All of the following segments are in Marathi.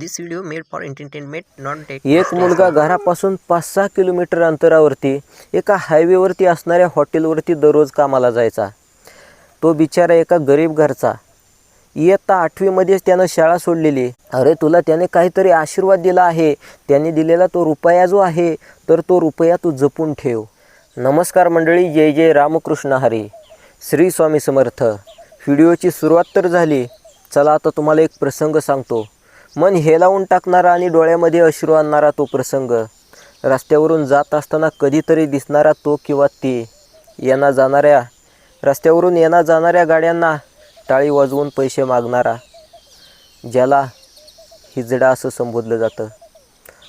This video made for entertainment, not that. एक मुलगा घरापासून पाच सहा किलोमीटर अंतरावरती एका हायवेवरती असणाऱ्या हॉटेलवरती दररोज कामाला जायचा. तो बिचारा एका गरीब घरचा. इयत्ता आठवीमध्येच त्यानं शाळा सोडलेली. अरे तुला त्याने काहीतरी आशीर्वाद दिला आहे. त्याने दिलेला तो रुपया जो आहे तर तो रुपया तू जपून ठेव. नमस्कार मंडळी जय जय रामकृष्ण हरी. श्री स्वामी समर्थ. व्हिडिओची सुरुवात तर झाली. चला आता तुम्हाला एक प्रसंग सांगतो. मन हेलावून टाकणारा आणि डोळ्यामध्ये अश्रू आणणारा तो प्रसंग. रस्त्यावरून जात असताना कधीतरी दिसणारा तो किंवा ती. येणा जाणाऱ्या रस्त्यावरून येणा जाणाऱ्या गाड्यांना टाळी वाजवून पैसे मागणारा. ज्याला हिजडा असं संबोधलं जातं.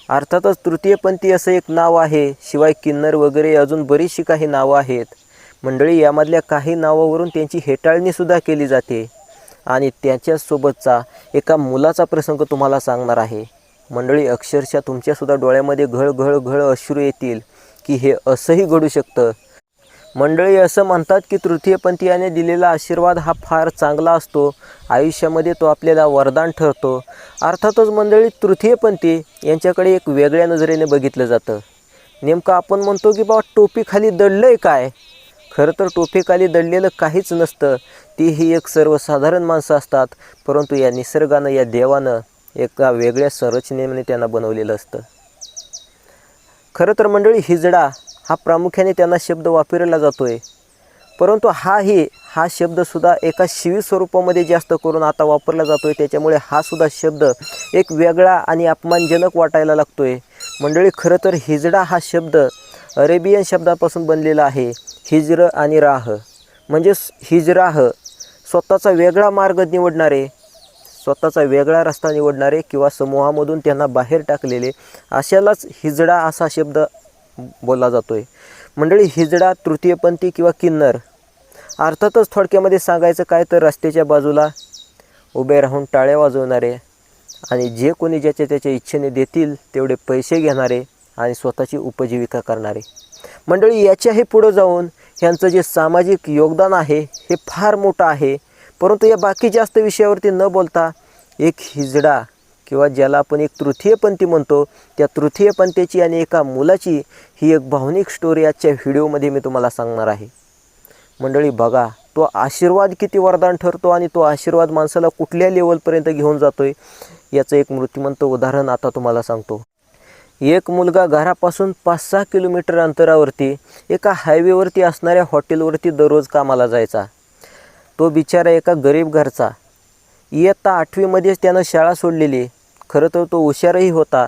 अर्थातच तृतीयपंथी असं एक नाव आहे शिवाय किन्नर वगैरे अजून बरीचशी काही नावं आहेत. मंडळी यामधल्या काही नावावरून त्यांची हेटाळणीसुद्धा केली जाते. आणि त्याच्यासोबतचा एका मुलाचा प्रसंग तुम्हाला सांगणार आहे. मंडळी अक्षरशः तुमच्यासुद्धा डोळ्यामध्ये घळ घळ घळ अश्रू येतील की हे असंही घडू शकतं. मंडळी असं म्हणतात की तृतीयपंथीयाने दिलेला आशीर्वाद हा फार चांगला असतो. आयुष्यामध्ये तो आपल्याला वरदान ठरतो. अर्थातच मंडळी तृतीयपंथी यांच्याकडे एक वेगळ्या नजरेने बघितलं जातं. नेमकं आपण म्हणतो की बाबा टोपीखाली दडलं आहे काय? खरं तर टोपीखाली दडलेलं काहीच नसतं. ती ही एक सर्वसाधारण माणसं असतात परंतु या निसर्गानं या देवानं एका वेगळ्या संरचनेने त्यांना बनवलेलं असतं. खरं तर मंडळी हिजडा हा प्रामुख्याने त्यांना शब्द वापरला जातो आहे परंतु हाही हा शब्दसुद्धा एका शिवी स्वरूपामध्ये जास्त करून आता वापरला जातो आहे त्याच्यामुळे हा सुद्धा शब्द एक वेगळा आणि अपमानजनक वाटायला लागतो आहे मंडळी खरं तर हिजडा हा शब्द अरेबियन शब्दापासून बनलेला आहे. हिजर आणि राह. म्हणजे हिजराह स्वतःचा वेगळा मार्ग निवडणारे स्वतःचा वेगळा रस्ता निवडणारे किंवा समूहामधून त्यांना बाहेर टाकलेले अशालाच हिजडा असा शब्द बोलला जातो आहे मंडळी हिजडा तृतीयपंथी किंवा किन्नर अर्थातच थोडक्यामध्ये सांगायचं काय तर रस्त्याच्या बाजूला उभे राहून टाळ्या वाजवणारे आणि जे कोणी ज्याच्या त्याच्या इच्छेने देतील तेवढे पैसे घेणारे आणि स्वतःची उपजीविका करणारे. मंडळी याच्याही पुढं जाऊन ह्यांचं जे सामाजिक योगदान आहे हे फार मोठं आहे. परंतु या बाकी जास्त विषयावरती न बोलता एक हिजडा किंवा ज्याला आपण एक तृतीयपंथी म्हणतो त्या तृतीयपंथीची आणि एका मुलाची ही एक भावनिक स्टोरी आजच्या व्हिडिओमध्ये मी तुम्हाला सांगणार आहे. मंडळी बघा तो आशीर्वाद किती वरदान ठरतो आणि तो आशीर्वाद माणसाला कुठल्या लेवलपर्यंत घेऊन जातो आहे याचं एक मृत्यूमंत उदाहरण आता तुम्हाला सांगतो. एक मुलगा घरापासून पाच सहा किलोमीटर अंतरावरती एका हायवेवरती असणाऱ्या हॉटेलवरती दररोज कामाला जायचा. तो बिचारा एका गरीब घरचा. इयत्ता आठवीमध्येच त्यानं शाळा सोडलेली. खरं तर तो हुशारही होता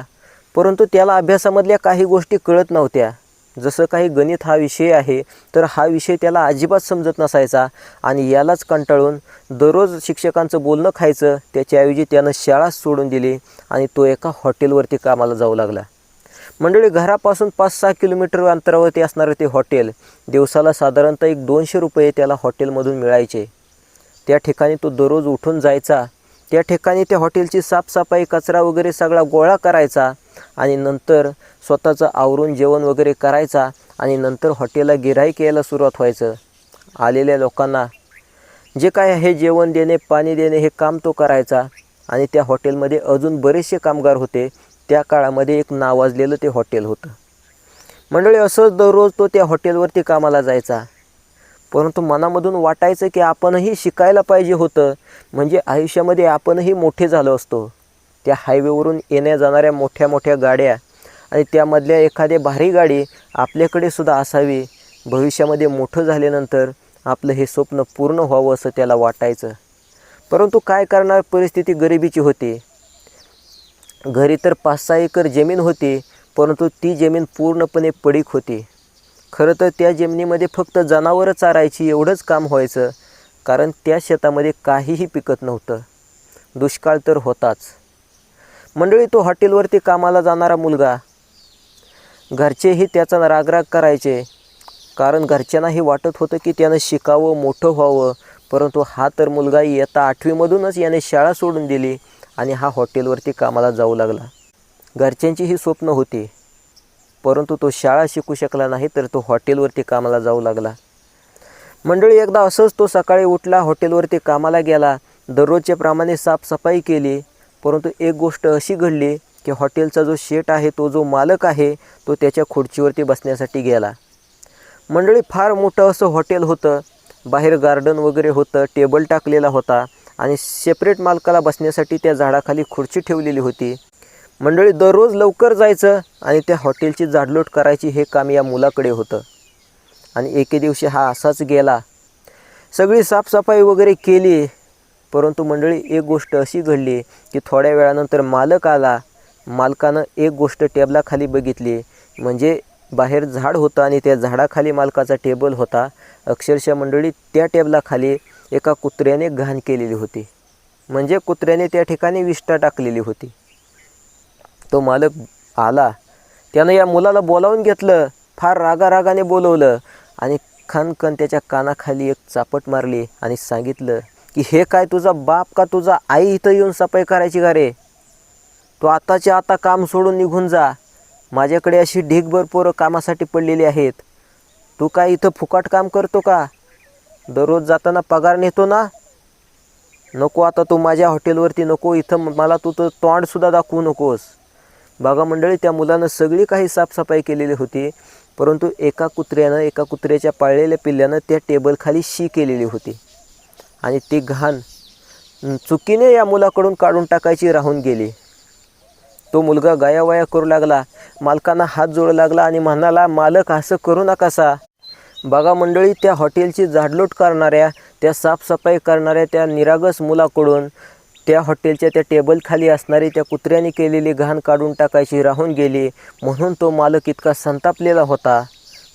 परंतु त्याला अभ्यासामधल्या काही गोष्टी कळत नव्हत्या. जसं काही गणित हा विषय आहे तर हा विषय त्याला अजिबात समजत नसायचा आणि यालाच कंटाळून दररोज शिक्षकांचं बोलणं खायचं त्याच्याऐवजी त्यानं शाळा सोडून दिली आणि तो एका हॉटेलवरती कामाला जाऊ लागला. मंडळी घरापासून पाच सहा किलोमीटर अंतरावरती असणारं ते हॉटेल दिवसाला साधारणतः एक दोनशे रुपये त्याला हॉटेलमधून मिळायचे. त्या ठिकाणी तो दररोज उठून जायचा. त्या ठिकाणी त्या हॉटेलची साफसफाई कचरा वगैरे सगळा गोळा करायचा आणि नंतर स्वतःचं आवरून जेवण वगैरे करायचा आणि नंतर हॉटेलला गिराईक यायला सुरुवात व्हायचं. आलेल्या लोकांना जे काय हे जेवण देणे पाणी देणे हे काम तो करायचा आणि त्या हॉटेलमध्ये अजून बरेचसे कामगार होते. त्या काळामध्ये एक नावाजलेलं ते हॉटेल होतं. मंडळी असंच दररोज तो त्या हॉटेलवरती कामाला जायचा. परंतु मनामधून वाटायचं की आपणही शिकायला पाहिजे होतं. म्हणजे आयुष्यामध्ये आपणही मोठे झालो असतो. त्या हायवेवरून येण्या जाणाऱ्या मोठ्या मोठ्या गाड्या आणि त्यामधल्या एखाद्या भारी गाडी आपल्याकडे सुद्धा असावी. भविष्यामध्ये मोठं झाल्यानंतर आपलं हे स्वप्न पूर्ण व्हावं असं त्याला वाटायचं. परंतु काय करणार परिस्थिती गरिबीची होती. घरी तर पाच सहा एकर जमीन होती परंतु ती जमीन पूर्णपणे पडीक होती. खरं तर त्या जमिनीमध्ये फक्त जनावरं चारायची एवढंच काम व्हायचं कारण त्या शेतामध्ये काहीही पिकत नव्हतं. दुष्काळ तर होताच. मंडळी तो हॉटेलवरती कामाला जाणारा मुलगा. घरचेही त्याचा रागराग करायचे कारण घरच्यांनाही वाटत होतं की त्यानं शिकावं मोठं व्हावं परंतु हा तर मुलगा येता आठवीमधूनच याने शाळा सोडून दिली. आणि हा हॉटेलवरती कामाला जाऊ लागला. घरच्यांची ही स्वप्न होती. परंतु तो शाळा शिकू शकला नाही तर तो हॉटेलवरती कामाला जाऊ लागला. मंडळी एकदा असंच तो सकाळी उठला हॉटेलवरती कामाला गेला. दररोजच्या प्रमाणे साफसफाई केली. परंतु एक गोष्ट अशी घडली की हॉटेलचा जो शेट आहे तो जो मालक आहे तो त्याच्या खुर्चीवरती बसण्यासाठी गेला. मंडळी फार मोठं असं हॉटेल होतं. बाहेर गार्डन वगैरे होतं टेबल टाकलेला होता. आणि सेपरेट मालकाला बसण्यासाठी त्या झाडाखाली खुर्ची ठेवलेली होती. मंडळी दररोज लवकर जायचं आणि त्या हॉटेलची जाडलोट करायची हे काम या मुलाकडे होतं. आणि एके दिवशी हा असाच गेला. सगळी साफसफाई वगैरे केली परंतु मंडळी एक गोष्ट अशी घडली की थोड्या वेळानंतर मालक आला. मालकानं एक गोष्ट टेबलाखाली बघितली म्हणजे बाहेर झाड होतं आणि त्या झाडाखाली मालकाचा टेबल होता. अक्षरशः मंडळी त्या टेबलाखाली एका कुत्र्याने घाण केलेली होती. म्हणजे कुत्र्याने त्या ठिकाणी विष्ठा टाकलेली होती. तो मालक आला. त्यानं या मुलाला बोलावून घेतलं. फार रागारागाने बोलवलं आणि खनखन त्याच्या कानाखाली एक चापट मारली आणि सांगितलं की हे काय तुझा बाप का तुझा आई इथं येऊन सफाई करायची का रे? तू आताच्या आता काम सोडून निघून जा. माझ्याकडे अशी ढीगभर पोरं कामासाठी पडलेली आहेत. तू काय इथं फुकाट काम करतो का? दररोज जाताना पगार नेतो ना? नको आता तू माझ्या हॉटेलवरती नको इथं मला तू तर तोंडसुद्धा दाखवू नकोस. बघा मंडळी त्या मुलानं सगळी काही साफसफाई केलेली होती परंतु एका कुत्र्यानं एका कुत्र्याच्या पाळलेल्या पिल्ल्यानं त्या टेबलखाली शी केलेली होती. आणि ती घाण चुकीने या मुलाकडून काढून टाकायची राहून गेली. तो मुलगा गायावाया करू लागला मालकांना हात जोडू लागला आणि म्हणाला मालक असं करू नकासा बघा मंडळी त्या हॉटेलची जाडलोट करणाऱ्या त्या साफसफाई करणाऱ्या त्या निरागस मुलाकडून त्या हॉटेलच्या त्या टेबलखाली असणारी त्या कुत्र्याने केलेली घाण काढून टाकायची राहून गेली. म्हणून तो मालक इतका संतापलेला होता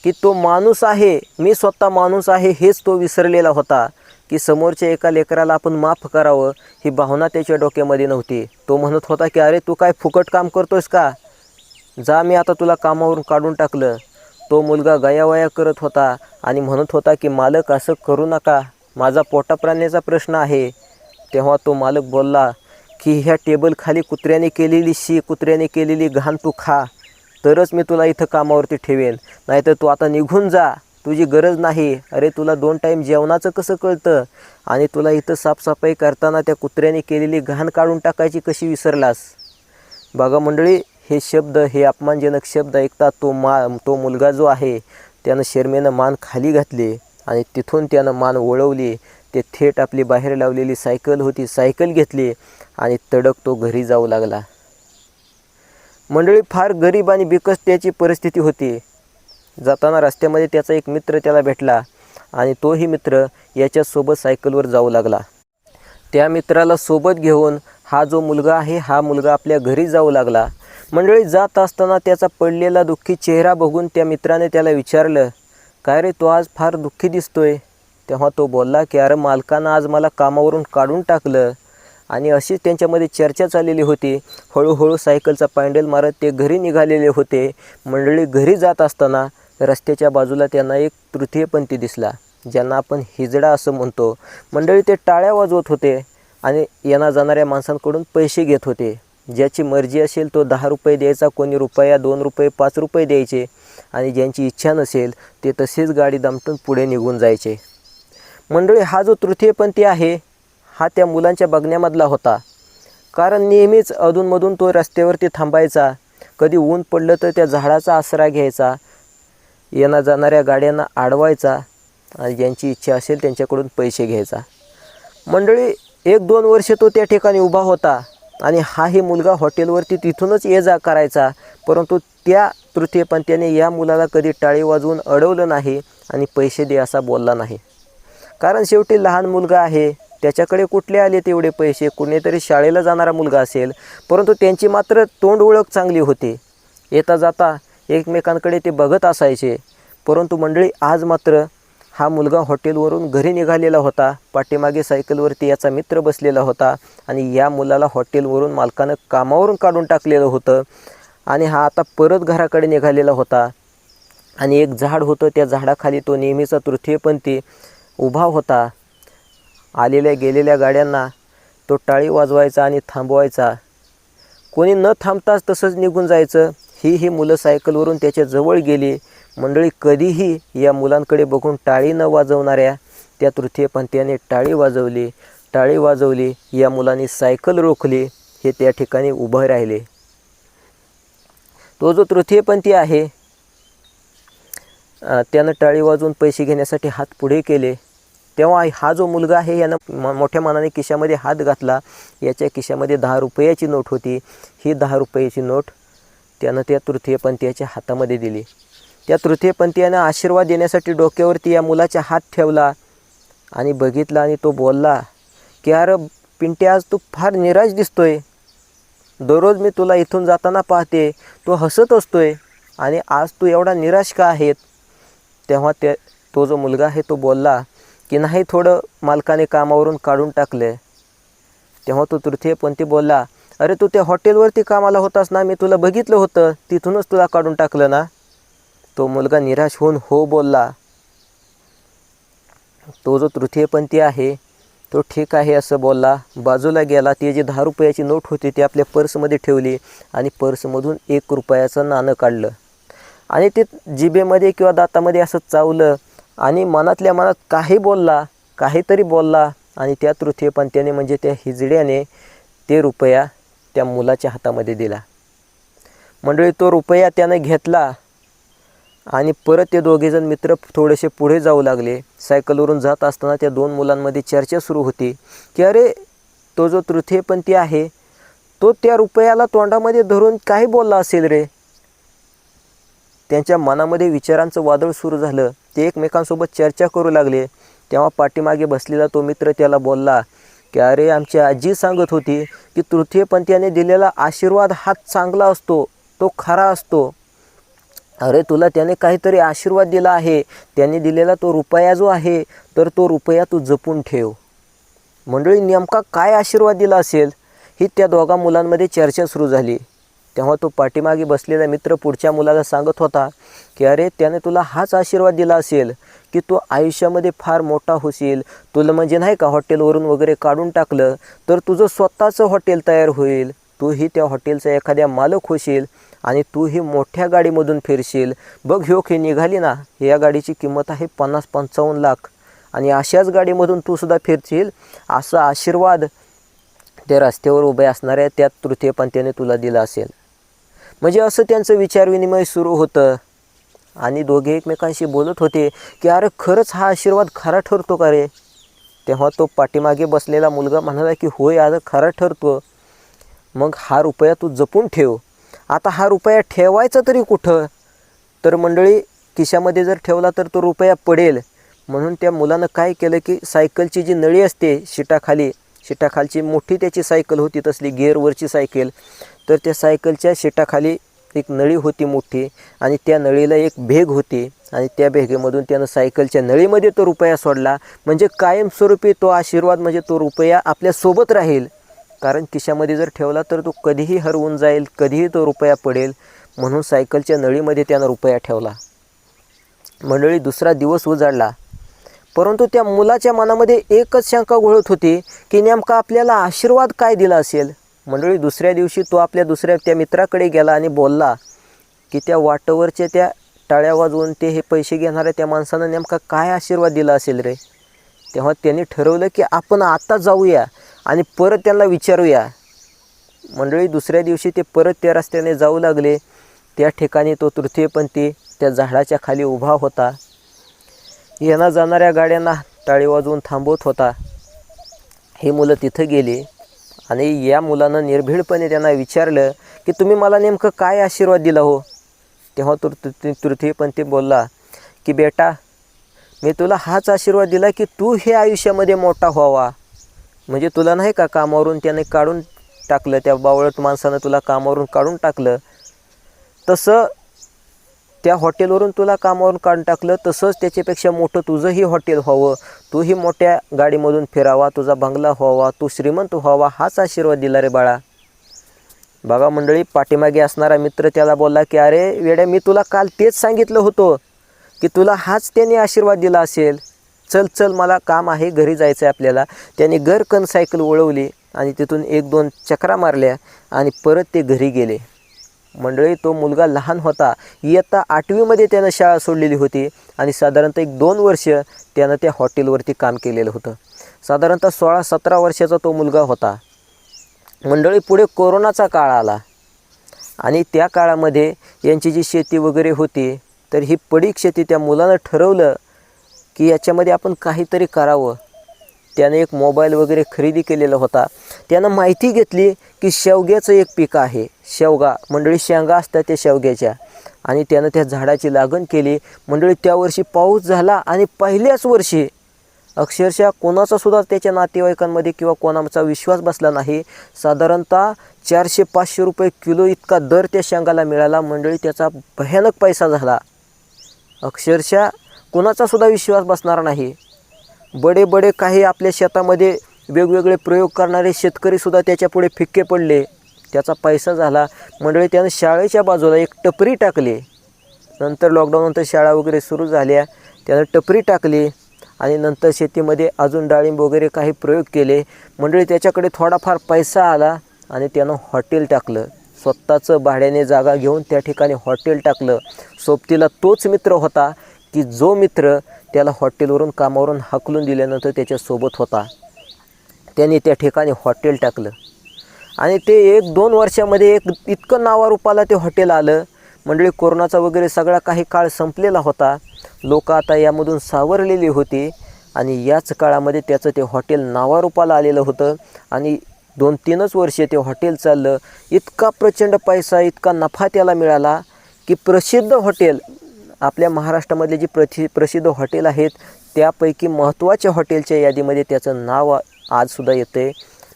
की तो माणूस आहे मी स्वतः माणूस आहे हेच तो विसरलेला होता की समोरच्या एका लेकराला आपण माफ करावं ही भावना त्याच्या डोक्यामध्ये नव्हती. तो म्हणत होता की अरे तू काय फुकट काम करतोयस का? जा मी आता तुला कामावरून काढून टाकलं. तो मुलगा गयावया करत होता आणि म्हणत होता की मालक असं करू नका. माझा पोटाप्राण्याचा प्रश्न आहे. तेव्हा तो मालक बोलला की ह्या टेबलखाली कुत्र्याने केलेली शी कुत्र्याने केलेली घाण तू खा. तरच मी तुला इथं कामावरती ठेवेन. नाहीतर तू आता निघून जा. तुझी गरज नाही. अरे तुला दोन टाईम जेवणाचं कसं कळतं? आणि तुला इथं साफसफाई करताना त्या कुत्र्याने केलेली घाण काढून टाकायची कशी विसरलास? बघा मंडळी हे शब्द हे अपमानजनक शब्द ऐकता तो मा तो मुलगा जो आहे त्यानं शर्मेनं मान खाली घातली आणि तिथून त्यानं मान वळवली ते थेट आपली बाहेर लावलेली सायकल होती सायकल घेतली आणि तडक तो घरी जाऊ लागला. मंडळी फार गरीब आणि बिकस त्याची परिस्थिती होती. जाताना रस्त्यामध्ये त्याचा एक मित्र त्याला भेटला आणि तोही मित्र याच्यासोबत सायकलवर जाऊ लागला. त्या मित्राला सोबत घेऊन हा जो मुलगा आहे हा मुलगा आपल्या घरी जाऊ लागला. मंडळी जात असताना त्याचा पडलेला दुःखी चेहरा बघून त्या मित्राने त्याला विचारलं काय रे तो आज फार दुःखी दिसतोय? तेव्हा तो बोलला की अरे मालकानं आज मला कामावरून काढून टाकलं आणि अशीच त्यांच्यामध्ये चर्चा चाललेली होती. हळूहळू सायकलचा पॅन्डल मारत ते घरी निघालेले होते. मंडळी घरी जात असताना रस्त्याच्या बाजूला त्यांना एक तृतीयपंथी दिसला ज्यांना आपण हिजडा असं म्हणतो. मंडळी ते टाळ्या वाजवत होते आणि येणा जाणाऱ्या माणसांकडून पैसे घेत होते. ज्याची मर्जी असेल तो दहा रुपये द्यायचा कोणी रुपया दोन रुपये पाच रुपये द्यायचे. आणि ज्यांची इच्छा नसेल ते तसेच गाडी दामटून पुढे निघून जायचे. मंडळी हा जो तृतीयपंथी आहे हा त्या मुलांच्या बघण्यामधला होता. कारण नेहमीच अधूनमधून तो रस्त्यावरती थांबायचा. कधी ऊन पडलं तर त्या झाडाचा आसरा घ्यायचा. येणा जाणाऱ्या गाड्यांना अडवायचा आणि ज्यांची इच्छा असेल त्यांच्याकडून पैसे घ्यायचा. मंडळी एक दोन वर्ष तो त्या ठिकाणी उभा होता. आणि हाही मुलगा हॉटेलवरती तिथूनच ये जा करायचा. परंतु त्या तृतीयपंथ्याने या मुलाला कधी टाळी वाजवून अडवलं नाही आणि पैसे दे असा बोलला नाही. कारण शेवटी लहान मुलगा आहे. त्याच्याकडे कुठले आले तेवढे पैसे? कुणीतरी शाळेला जाणारा मुलगा असेल. परंतु त्यांची मात्र तोंड ओळख चांगली होती. येता जाता एकमेकांकडे ते बघत असायचे. परंतु मंडळी आज मात्र हा मुलगा हॉटेलवरून घरी निघालेला होता. पाठीमागे सायकलवरती याचा मित्र बसलेला होता आणि या मुलाला हॉटेलवरून मालकानं कामावरून काढून टाकलेलं होतं आणि हा आता परत घराकडे निघालेला होता. आणि एक झाड होतं. त्या झाडाखाली तो नेहमीचा तृतीयपंथी उभा होता. आलेल्या गेलेल्या गाड्यांना तो टाळी वाजवायचा आणि थांबवायचा. कोणी न थांबताच तसंच निघून जायचं. ही ही मुलं सायकलवरून त्याच्याजवळ गेली. मंडळी कधीही या मुलांकडे बघून टाळी न वाजवणाऱ्या त्या तृतीयपंथीयाने टाळी वाजवली. टाळी वाजवली या मुलांनी सायकल रोखली हे त्या ठिकाणी उभं राहिले. तो जो तृतीयपंथी आहे त्यानं टाळी वाजवून पैसे घेण्यासाठी हात पुढे केले. तेव्हा हा जो मुलगा आहे यानं मोठ्या मनाने खिशामध्ये हात घातला. याच्या खिशामध्ये दहा रुपयाची नोट होती. ही दहा रुपयाची नोट त्यानं त्या तृतीयपंथीयाच्या हातामध्ये दिली. त्या तृतीयपंथीयानं आशीर्वाद देण्यासाठी डोक्यावरती या मुलाचा हात ठेवला आणि बघितला आणि तो बोलला की अरे पिंटे आज तू फार निराश दिसतोय. दररोज मी तुला इथून जाताना पाहते तो हसत असतोय आणि आज तू एवढा निराश का आहेत? तेव्हा ते तो जो मुलगा आहे तो बोलला की नाही थोडं मालकाने कामावरून काढून टाकले तेव्हा तो तृतीयपंथी बोलला अरे तू त्या हॉटेलवरती कामाला होतास ना मी तुला बघितलं होतं तिथूनच तुला काढून टाकलं ना? तो मुलगा निराश होऊन हो बोलला तो जो तृतीयपंथी आहे तो ठीक आहे असं बोलला. बाजूला गेला. ती जी दहा रुपयाची नोट होती ती आपल्या पर्समध्ये ठेवली आणि पर्समधून एक रुपयाचं नाणं काढलं. आणि ते जिबेमध्ये किंवा दातामध्ये असं चावलं आणि मनातल्या मनात काही बोलला काहीतरी बोलला आणि त्या तृतीयपंथ्याने म्हणजे त्या हिजड्याने ते रुपया त्या मुलाच्या हातामध्ये दिला. मंडळी तो रुपया त्यानं घेतला. आणि परत ते दोघेजण मित्र थोडेसे पुढे जाऊ लागले. सायकलवरून जात असताना त्या दोन मुलांमध्ये चर्चा सुरू होती की अरे तो जो तृतीयपंथी आहे तो त्या रुपयाला तोंडामध्ये धरून काही बोलला असेल रे? त्यांच्या मनामध्ये विचारांचं वादळ सुरू झालं. ते एकमेकांसोबत चर्चा करू लागले. तेव्हा पाठीमागे बसलेला तो मित्र त्याला बोलला की अरे आमची आजी सांगत होती की तृतीयपंथीयाने दिलेला आशीर्वाद हा चांगला असतो तो खरा असतो. अरे तुला त्याने काहीतरी आशीर्वाद दिला आहे. त्याने दिलेला तो रुपया जो आहे तर तो रुपया तू जपून ठेव. मंडळी नेमका काय आशीर्वाद दिला असेल? ही त्या दोघा मुलांमध्ये चर्चा सुरू झाली. तेव्हा तो पाठीमागे बसलेला मित्र पुढच्या मुलाला सांगत होता की अरे त्याने तुला हाच आशीर्वाद दिला असेल की तू आयुष्यामध्ये फार मोठा होशील. तुला म्हणजे नाही का हॉटेलवरून वगैरे काढून टाकलं? तर तुझं स्वतःचं हॉटेल तयार होईल. तूही त्या हॉटेलचा एखाद्या मालक होशील. आणि तू ही मोठ्या गाडीमधून फिरशील. बघ ह्यो की निघाली ना या गाडीची किंमत आहे पन्नास पंचावन्न लाख. आणि अशाच गाडीमधून तू सुद्धा फिरशील असा आशीर्वाद त्या रस्त्यावर उभे असणाऱ्या त्या तृतीयपंथ्याने तुला दिला असेल. म्हणजे असं त्यांचं विचारविनिमय सुरू होतं. आणि दोघे एकमेकांशी बोलत होते की अरे खरंच हा आशीर्वाद खरा ठरतो का रे? तेव्हा तो पाठीमागे बसलेला मुलगा म्हणाला की होय आज खरा ठरतो. मग हा रुपया तू जपून ठेव. आता हा रुपया ठेवायचा तरी कुठं? तर मंडळी खिशामध्ये जर ठेवला तर तो रुपया पडेल. म्हणून त्या मुलानं काय केलं की सायकलची जी नळी असते शिटाखाली शिटाखालची मोठी त्याची सायकल होती तसली गिअरवरची सायकल. तर त्या सायकलच्या शिटाखाली एक नळी होती मोठी आणि त्या नळीला एक भेग होती आणि त्या भेगेमधून त्यानं सायकलच्या नळीमध्ये तो रुपया सोडला. म्हणजे कायमस्वरूपी तो आशीर्वाद म्हणजे तो रुपया आपल्यासोबत राहील. कारण खिशामध्ये जर ठेवला तर तो कधीही हरवून जाईल कधीही तो रुपया पडेल. म्हणून सायकलच्या नळीमध्ये त्यानं रुपया ठेवला. मंडळी दुसरा दिवस उजाडला. परंतु त्या मुलाच्या मनामध्ये एकच शंका घोळत होती की नेमका आपल्याला आशीर्वाद काय दिला असेल? मंडळी दुसऱ्या दिवशी तो आपल्या दुसऱ्या त्या मित्राकडे गेला आणि बोलला की त्या वाटवरच्या त्या टाळ्या वाजवून ते हे पैसे घेणाऱ्या त्या माणसानं नेमका काय आशीर्वाद दिला असेल रे? तेव्हा त्यांनी ठरवलं की आपण आता जाऊया. आणि परत त्यांना विचारूया. मंडळी दुसऱ्या दिवशी ते परत त्या रस्त्याने जाऊ लागले. त्या ठिकाणी तो तृतीयपंथी त्या झाडाच्या खाली उभा होता. येणा जाणाऱ्या गाड्यांना टाळी वाजवून थांबवत होता. हे मुलं तिथं गेली आणि या मुलानं निर्भीडपणे त्यांना विचारलं की तुम्ही मला नेमकं काय आशीर्वाद दिला हो? तेव्हा तो तृ- तृतीयपंथी बोलला की बेटा मी तुला हाच आशीर्वाद दिला की तू हे आयुष्यामध्ये मोठा व्हावा. म्हणजे तुला नाही का कामावरून त्याने काढून टाकलं त्या बावळट माणसानं तुला कामावरून काढून टाकलं? तसं त्या हॉटेलवरून तुला कामावरून काढून टाकलं तसंच त्याच्यापेक्षा मोठं तुझंही हॉटेल व्हावं. तूही मोठ्या गाडीमधून फिरावा तुझा बंगला व्हावा तू श्रीमंत व्हावा हाच आशीर्वाद दिला रे बाळा. बघा मंडळी पाठीमागे असणारा मित्र त्याला बोलला की अरे वेड्या मी तुला काल तेच सांगितलं होतं की तुला हाच त्याने आशीर्वाद दिला असेल. चल चल मला काम आहे घरी जायचं आहे आपल्याला. त्याने गरकन सायकल वळवली आणि तिथून एक दोन चक्रा मारल्या आणि परत ते घरी गेले. मंडळी तो मुलगा लहान होता. इयत्ता आठवीमध्ये त्यानं शाळा सोडलेली होती आणि साधारणतः एक दोन वर्ष त्यानं त्या हॉटेलवरती काम केलेलं होतं. साधारणतः सोळा सतरा वर्षाचा तो मुलगा होता. मंडळी पुढे कोरोनाचा काळ आला. आणि त्या काळामध्ये यांची जी शेती वगैरे होती तर ही पडीक शेती त्या मुलानं ठरवलं की याच्यामध्ये आपण काहीतरी करावं. त्यानं एक मोबाईल वगैरे खरेदी केलेला होता. त्यानं माहिती घेतली की शेवग्याचं एक पीक आहे. शेवगा मंडळी शेंगा असतात त्या शेवग्याच्या. आणि त्यानं त्या झाडाची लागण केली. मंडळी त्या वर्षी पाऊस झाला आणि पहिल्याच वर्षी अक्षरशः कोणाचा सुद्धा त्याच्या नातेवाईकांमध्ये किंवा कोणाचा विश्वास बसला नाही. साधारणतः चारशे पाचशे रुपये किलो इतका दर त्या शेंगाला मिळाला. मंडळी त्याचा भयानक पैसा झाला. अक्षरशः कोणाचा सुद्धा विश्वास बसणार नाही. बडे बडे काही आपल्या शेतामध्ये वेगवेगळे प्रयोग करणारे शेतकरीसुद्धा त्याच्यापुढे फिक्के पडले. त्याचा पैसा झाला. मंडळी त्यानं शाळेच्या बाजूला एक टपरी टाकली. नंतर लॉकडाऊननंतर शाळा वगैरे सुरू झाल्या. त्यानं टपरी टाकली आणि नंतर शेतीमध्ये अजून डाळिंब वगैरे काही प्रयोग केले. मंडळी त्याच्याकडे थोडाफार पैसा आला आणि त्यानं हॉटेल टाकलं. स्वतःचं भाड्याने जागा घेऊन त्या ठिकाणी हॉटेल टाकलं. सोबतीला तोच मित्र होता. की जो मित्र त्याला हॉटेलवरून कामावरून हाकलून दिल्यानंतर त्याच्यासोबत होता. त्याने त्या ठिकाणी हॉटेल टाकलं. आणि ते एक दोन वर्षामध्ये एक इतकं नावारूपाला ते हॉटेल आलं. मंडळी कोरोनाचा वगैरे सगळा काही काळ संपलेला होता. लोक आता यामधून सावरलेली होती आणि याच काळामध्ये त्याचं ते हॉटेल नावारूपाला आलेलं होतं. आणि दोन तीनच वर्षे ते हॉटेल चाललं. इतका प्रचंड पैसा इतका नफा त्याला मिळाला की प्रसिद्ध हॉटेल आपल्या महाराष्ट्रामधले जी प्रथि प्रसिद्ध हॉटेल आहेत त्यापैकी महत्त्वाच्या हॉटेलच्या यादीमध्ये त्याचं नाव आजसुद्धा येतं आहे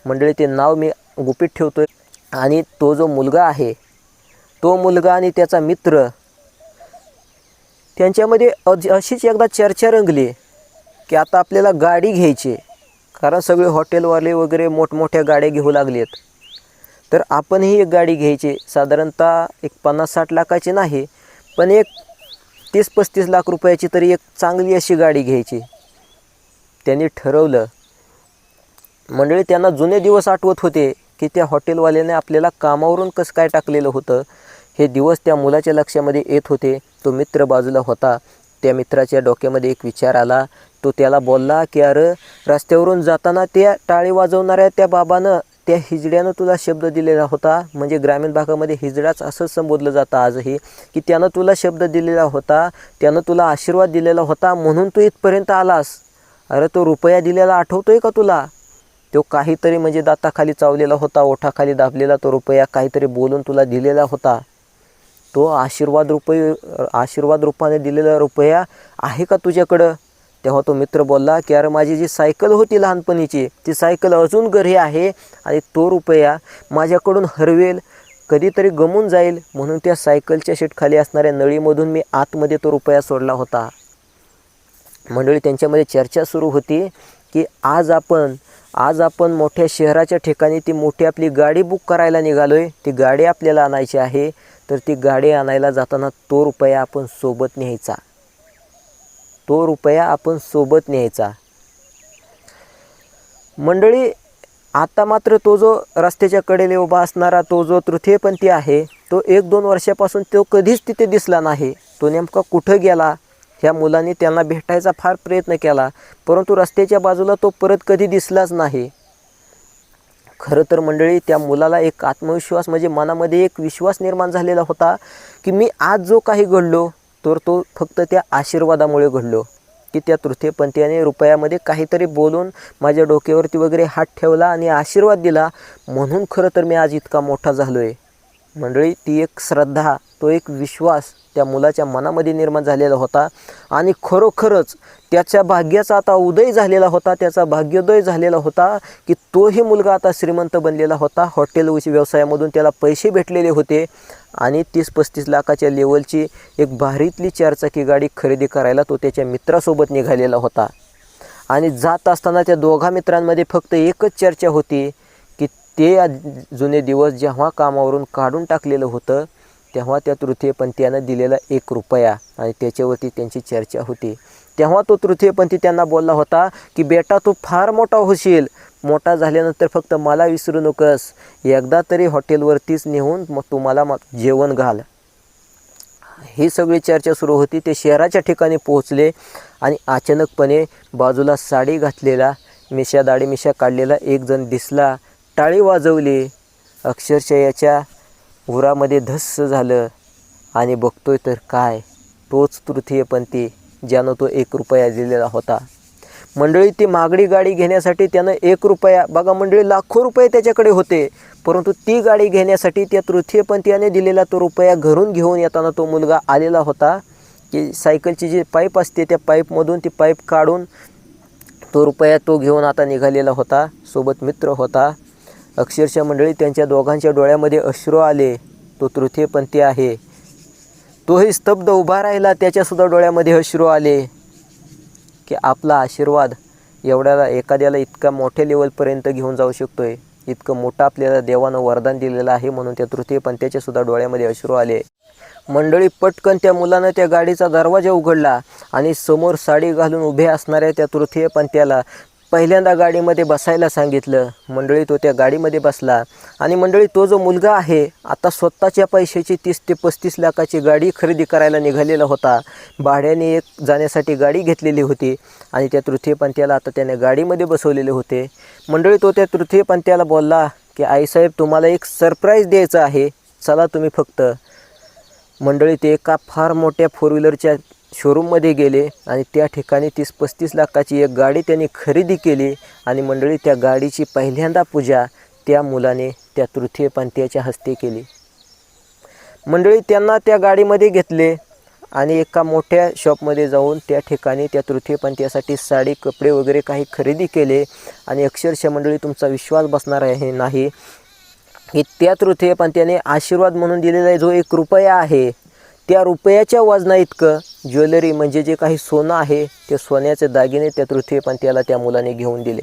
मंडळी ते नाव मी गुपित ठेवतो आहे आणि तो जो मुलगा आहे तो मुलगा आणि त्याचा मित्र त्यांच्यामध्ये अज अशीच एकदा चर्चा रंगली की आता आपल्याला गाडी घ्यायची कारण सगळे हॉटेलवाले वगैरे मोठमोठ्या गाड्या घेऊ लागले आहेत तर आपणही एक गाडी घ्यायची साधारणतः एक पन्नास साठ लाखाची नाही पण एक तीस पस्तीस लाख रुपयाची तरी एक चांगली अशी गाडी घ्यायची. त्यांनी ठरवलं. मंडळी त्यांना जुने दिवस आठवत होते की त्या हॉटेलवाल्याने आपल्याला कामावरून कसं काय टाकलेलं होतं. हे दिवस त्या मुलाच्या लक्षामध्ये येत होते. तो मित्र बाजूला होता. त्या मित्राच्या डोक्यामध्ये एक विचार आला. तो त्याला बोलला की अरे रस्त्यावरून जाताना त्या टाळी वाजवणाऱ्या त्या बाबानं त्या हिजड्यानं तुला शब्द दिलेला होता म्हणजे ग्रामीण भागामध्ये हिजडाच असंच संबोधलं जातं आजही की त्यानं तुला शब्द दिलेला होता त्यानं तुला आशीर्वाद दिलेला होता म्हणून तू इथपर्यंत आलास. अरे तो रुपया दिलेला आठवतोय का तुला? तो काहीतरी म्हणजे दाताखाली चावलेला होता ओठाखाली दाबलेला तो रुपया काहीतरी बोलून तुला दिलेला होता. तो आशीर्वाद रुपये आशीर्वाद रूपाने दिलेला रुपया आहे का तुझ्याकडं? तेव्हा तो मित्र बोलला की अरे माझी जी सायकल होती लहानपणीची ती सायकल अजून घरी आहे आणि तो रुपया माझ्याकडून हरवेल कधीतरी गमून जाईल म्हणून त्या सायकलच्या शीटखाली असणाऱ्या नळीमधून मी आतमध्ये तो रुपया सोडला होता. मंडळी त्यांच्यामध्ये चर्चा सुरू होती की आज आपण आज आपण मोठ्या शहराच्या ठिकाणी ती मोठी आपली गाडी बुक करायला निघालो आहे ती गाडी आपल्याला आणायची आहे तर ती गाडी आणायला जाताना तो रुपया आपण सोबत न्यायचा. तो रुपया आपण सोबत न्यायचा. मंडळी आता मात्र तो जो रस्त्याच्या कडेला उभा असणारा तो जो तृतीयपंथी आहे तो एक दोन वर्षापासून तो कधीच तिथे दिसला नाही. तो नेमका कुठं गेला? ह्या मुलांनी त्यांना भेटायचा फार प्रयत्न केला परंतु रस्त्याच्या बाजूला तो परत कधी दिसलाच नाही. खरं तर मंडळी त्या मुलाला एक आत्मविश्वास म्हणजे मनामध्ये एक विश्वास निर्माण झालेला होता की मी आज जो काही घडलो तर तो फक्त त्या आशीर्वादामुळे घडलो की त्या तृतीयपंथीयाने रुपयामध्ये काहीतरी बोलून माझ्या डोक्यावरती वगैरे हात ठेवला आणि आशीर्वाद दिला म्हणून खरं तर मी आज इतका मोठा झालो आहे मंडळी ती एक श्रद्धा तो एक विश्वास त्या मुलाच्या मनामध्ये निर्माण झालेला होता. आणि खरोखरच त्याच्या भाग्याचा आता उदय झालेला होता. त्याचा भाग्योदय झालेला होता की तोही मुलगा आता श्रीमंत बनलेला होता. हॉटेल व्यवसायामधून त्याला पैसे भेटलेले होते. आणि तीस पस्तीस लाखाच्या लेवलची एक भारीतली चारचाकी गाडी खरेदी करायला तो त्याच्या मित्रासोबत निघालेला होता. आणि जात असताना त्या दोघा मित्रांमध्ये फक्त एकच चर्चा होती की ते जुने दिवस जेव्हा कामावरून काढून टाकलेलं होतं तेव्हा त्या तृतीयपंथीयानं दिलेला एक रुपया आणि त्याच्यावरती त्यांची चर्चा होती. तेव्हा तो तृतीयपंथी त्यांना बोलला होता की बेटा तू फार मोठा होशील. मोठा झाल्यानंतर फक्त मला विसरू नकोस. एकदा तरी हॉटेलवरतीच नेऊन मग तुम्हाला मग जेवण घाल. ही सगळी चर्चा सुरू होती. ते शहराच्या ठिकाणी पोहोचले आणि अचानकपणे बाजूला साडी घातलेला मिशा दाढी मिशा काढलेला एक जण दिसला. टाळी वाजवली. अक्षरशः याच्या उरामध्ये धस्स झालं आणि बघतोय तर काय? तोच तृतीयपंथी ज्यानं तो एक रुपया दिलेला होता. मंडळी ती मागडी गाडी घेण्यासाठी त्यानं एक रुपया बघा मंडळी लाखो रुपये त्याच्याकडे होते. परंतु ती गाडी घेण्यासाठी त्या तृतीयपंथीयाने दिलेला तो रुपया घरून घेऊन येताना तो मुलगा आलेला होता की सायकलची जी पाईप असते त्या पाईपमधून ती पाईप काढून तो रुपया तो घेऊन आता निघालेला होता. सोबत मित्र होता. अक्षरशः मंडळी त्यांच्या दोघांच्या डोळ्यामध्ये अश्रू आले. तो तृतीयपंथी आहे. तोही स्तब्ध उभा राहिला त्याच्यासुद्धा डोळ्यामध्ये अश्रू आले. की आपला आशीर्वाद एवढ्याला एखाद्याला इतका मोठ्या लेवलपर्यंत घेऊन जाऊ शकतो आहे इतकं मोठं आपल्याला देवानं वरदान दिलेलं आहे म्हणून त्या तृतीयपंथीच्या सुद्धा डोळ्यामध्ये अश्रू आले. मंडळी पटकन त्या मुलानं त्या गाडीचा दरवाजा उघडला आणि समोर साडी घालून उभे असणाऱ्या त्या तृतीयपंथ्याला पहिल्यांदा गाडीमध्ये बसायला सांगितलं. मंडळी तो त्या गाडीमध्ये बसला. आणि मंडळी तो जो मुलगा आहे आता स्वतःच्या पैशाची तीस ते पस्तीस लाखाची गाडी खरेदी करायला निघालेला होता. भाड्याने एक जाण्यासाठी गाडी घेतलेली होती आणि त्या तृतीयपंथ्याला आता त्याने गाडीमध्ये बसवलेले होते. मंडळी तो त्या तृतीयपंथ्याला बोलला की आईसाहेब तुम्हाला एक सरप्राईज द्यायचं आहे. चला तुम्ही फक्त. मंडळी ते एका फार मोठ्या फोर व्हीलरच्या शोरूममध्ये गेले आणि त्या ठिकाणी तीस पस्तीस लाखाची एक गाडी त्यांनी खरेदी केली आणि मंडळी त्या गाडीची पहिल्यांदा पूजा त्या मुलाने त्या तृतीयपंथीयाच्या हस्ते केली. मंडळी त्यांना त्या गाडीमध्ये घेतले आणि एका मोठ्या शॉपमध्ये जाऊन त्या ठिकाणी त्या तृतीयपंथीयासाठी साडी कपडे वगैरे काही खरेदी केले आणि अक्षरशः मंडळी तुमचा विश्वास बसणार आहे नाही की त्या तृतीयपंथीयाने आशीर्वाद म्हणून दिलेला जो एक रुपया आहे त्या रुपयाच्या वजना इतकं. ज्वेलरी म्हणजे जे काही सोनं आहे ते सोन्याचे दागिने त्या तृतीयपंथीयाला त्या मुलाने घेऊन दिले.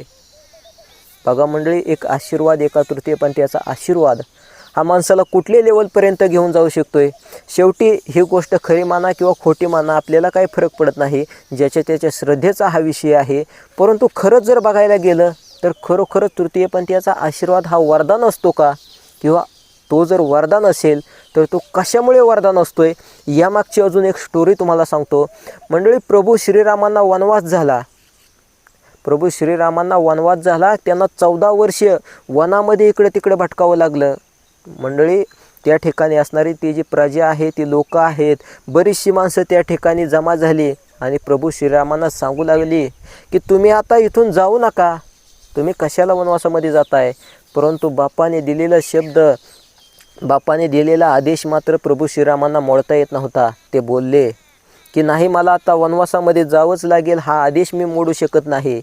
बघा मंडळी एक आशीर्वाद एका तृतीयपंथीयाचा आशीर्वाद. हा माणसाला कुठल्या लेवलपर्यंत घेऊन जाऊ शकतोय? शेवटी ही गोष्ट खरी माना किंवा खोटी माना आपल्याला काही फरक पडत नाही. ज्याच्या त्याच्या श्रद्धेचा हा विषय आहे. परंतु खरंच जर बघायला गेलं तर खरोखरच तृतीयपंथीयाचा आशीर्वाद हा वरदान असतो का? किंवा तो जर वरदान असेल तर तो कशामुळे वरदान असतो आहे यामागची अजून एक स्टोरी तुम्हाला सांगतो. मंडळी प्रभू श्रीरामांना वनवास झाला. प्रभू श्रीरामांना वनवास झाला त्यांना चौदा वर्ष वनामध्ये इकडे तिकडे भटकावं लागलं. मंडळी त्या ठिकाणी असणारी ती जी प्रजा आहे ती लोकं आहेत बरीचशी माणसं त्या ठिकाणी जमा झाली आणि प्रभू श्रीरामांना सांगू लागली की तुम्ही आता इथून जाऊ नका. तुम्ही कशाला वनवासामध्ये जाताय? परंतु बापाने दिलेला शब्द बापाने दिलेला आदेश मात्र प्रभू श्रीरामांना मोडता येत नव्हता. ते बोलले की नाही मला आता वनवासामध्ये जावंच लागेल हा आदेश मी मोडू शकत नाही.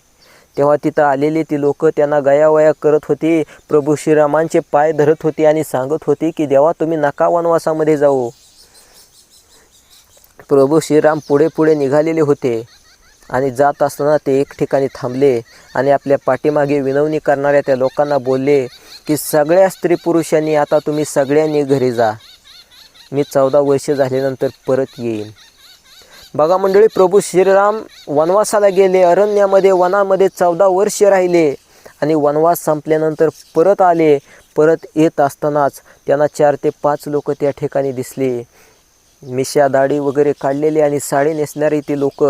तेव्हा तिथं आलेली ती लोक त्यांना गयावया करत होती प्रभू श्रीरामांचे पाय धरत होती आणि सांगत होती की देवा तुम्ही नका वनवासामध्ये जाऊ. प्रभू श्रीराम पुढे पुढे निघालेले होते. आणि जात असताना ते एक ठिकाणी थांबले आणि आपल्या पाठीमागे विनवणी करणाऱ्या त्या लोकांना बोलले की सगळ्या स्त्री पुरुषांनी आता तुम्ही सगळ्यांनी घरी जा. मी चौदा वर्ष झाल्यानंतर परत येईन. बघा मंडळी प्रभू श्रीराम वनवासाला गेले अरण्यामध्ये वनामध्ये चौदा वर्ष राहिले आणि वनवास संपल्यानंतर परत आले. परत येत असतानाच त्यांना चार ते पाच लोक त्या ठिकाणी दिसले. मिशा दाढी वगैरे काढलेली आणि साडी नेसणारी ती लोक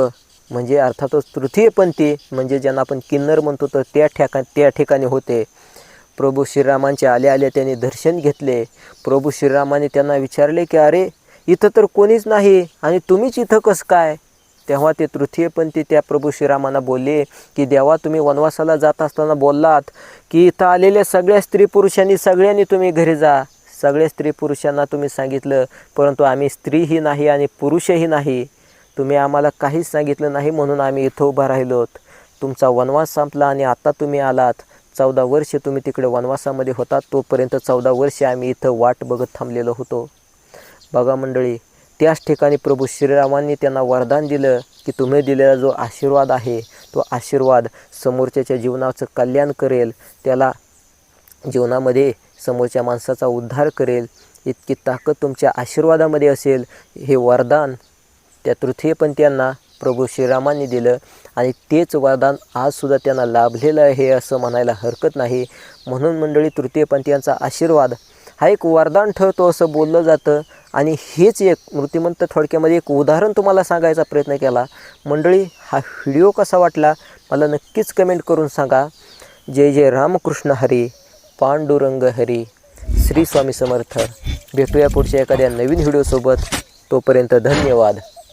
म्हणजे अर्थातच तृतीयपंथी म्हणजे ज्यांना आपण किन्नर म्हणतो तर त्या ठिका त्या ठिकाणी होते. प्रभू श्रीरामांचे आले आले त्यांनी दर्शन घेतले. प्रभू श्रीरामाने त्यांना विचारले की अरे इथं तर कोणीच नाही आणि तुम्हीच इथं कसं काय? तेव्हा ते तृतीयपंथी त्या प्रभू श्रीरामांना बोलले की देवा तुम्ही वनवासाला जात असताना बोललात की इथं आलेल्या सगळ्या स्त्री पुरुषांनी सगळ्यांनी तुम्ही घरी जा. सगळ्या स्त्री पुरुषांना तुम्ही सांगितलं परंतु आम्ही स्त्रीही नाही आणि पुरुषही नाही. तुम्ही आम्हाला काहीच सांगितलं नाही म्हणून आम्ही इथं उभा राहिलोत. तुमचा वनवास संपला आणि आता तुम्ही आलात. चौदा वर्ष तुम्ही तिकडे वनवासामध्ये होतात तोपर्यंत चौदा वर्ष आम्ही इथं वाट बघत थांबलेलो होतो. बघा मंडळी त्याच ठिकाणी प्रभू श्रीरामांनी त्यांना वरदान दिलं की तुम्ही दिलेला जो आशीर्वाद आहे तो आशीर्वाद समोरच्याच्या जीवनाचं कल्याण करेल. त्याला जीवनामध्ये समोरच्या माणसाचा उद्धार करेल. इतकी ताकद तुमच्या आशीर्वादामध्ये असेल. हे वरदान त्या तृतीयपंथीयांना प्रभू श्रीरामांनी दिलं आणि तेच वरदान आजसुद्धा त्यांना लाभलेलं आहे असं म्हणायला हरकत नाही. म्हणून मंडळी तृतीयपंथीयांचा आशीर्वाद हा एक वरदान ठरतो असं बोललं जातं. आणि हेच एक मृत्यूमंत थोडक्यामध्ये एक उदाहरण तुम्हाला सांगायचा प्रयत्न केला. मंडळी हा व्हिडिओ कसा वाटला? मला नक्कीच कमेंट करून सांगा. जय जय रामकृष्ण हरी पांडुरंग हरी. श्री स्वामी समर्थ. भेटूया पुढच्या एखाद्या नवीन व्हिडिओसोबत. तोपर्यंत धन्यवाद.